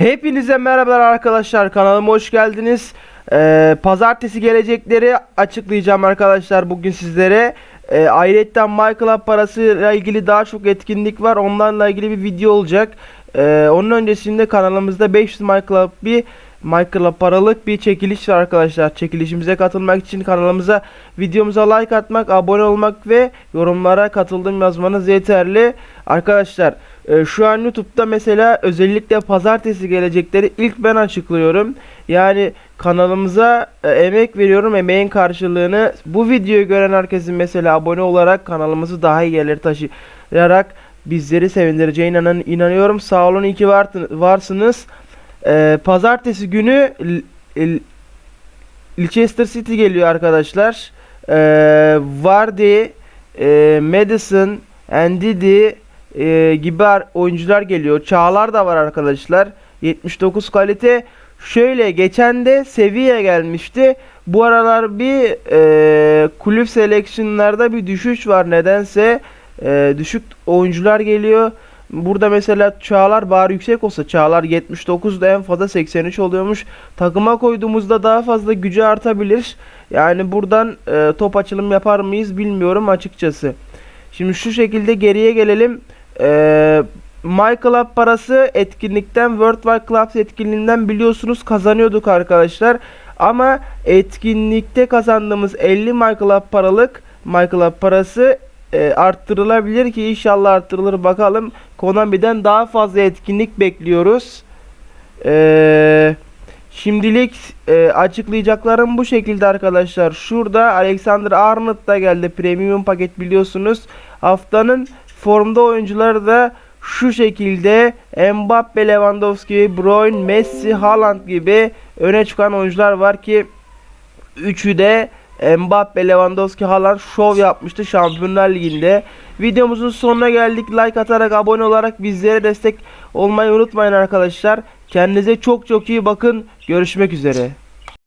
Hepinize merhabalar arkadaşlar kanalıma hoş geldiniz. Ee, pazartesi gelecekleri açıklayacağım arkadaşlar bugün sizlere. Ee, ayrıca MyClub parasıyla ilgili daha çok etkinlik var. Onlarla ilgili bir video olacak. Ee, onun öncesinde kanalımızda 500 MyClub bir MyClub paralık bir çekiliş var arkadaşlar. Çekilişimize katılmak için kanalımıza videomuza like atmak, abone olmak ve yorumlara katıldım yazmanız yeterli. Arkadaşlar e, şu an YouTube'da mesela özellikle pazartesi gelecekleri ilk ben açıklıyorum. Yani kanalımıza e, emek veriyorum. Emeğin karşılığını bu videoyu gören herkesin mesela abone olarak kanalımızı daha iyi yerlere taşıyarak bizleri sevindireceğine inan- inanıyorum. Sağ olun iyi ki varsınız. E, pazartesi günü Leicester City geliyor arkadaşlar. E, Vardy, Madison, Ndidi e, gibi ar- oyuncular geliyor. Çağlar da var arkadaşlar. 79 kalite. Şöyle geçen de seviye gelmişti. Bu aralar bir e, kulüp seleksiyonlarda bir düşüş var nedense. E, düşük oyuncular geliyor. Burada mesela Çağlar bari yüksek olsa Çağlar 79'da en fazla 83 oluyormuş. Takıma koyduğumuzda daha fazla gücü artabilir. Yani buradan e, top açılım yapar mıyız bilmiyorum açıkçası. Şimdi şu şekilde geriye gelelim. Ee, My Club parası etkinlikten Worldwide Clubs etkinliğinden biliyorsunuz kazanıyorduk arkadaşlar. Ama etkinlikte kazandığımız 50 My Club paralık My Club parası e, arttırılabilir ki inşallah arttırılır bakalım. Konami'den daha fazla etkinlik bekliyoruz. Eee Şimdilik e, açıklayacaklarım bu şekilde arkadaşlar. Şurada Alexander Arnold da geldi. Premium paket biliyorsunuz. Haftanın formda oyuncuları da şu şekilde Mbappe, Lewandowski, Bruyne, Messi, Haaland gibi öne çıkan oyuncular var ki üçü de Mbappe, Lewandowski, Haaland şov yapmıştı Şampiyonlar Ligi'nde. Videomuzun sonuna geldik. Like atarak, abone olarak bizlere destek olmayı unutmayın arkadaşlar. Kendinize çok çok iyi bakın. Görüşmek üzere.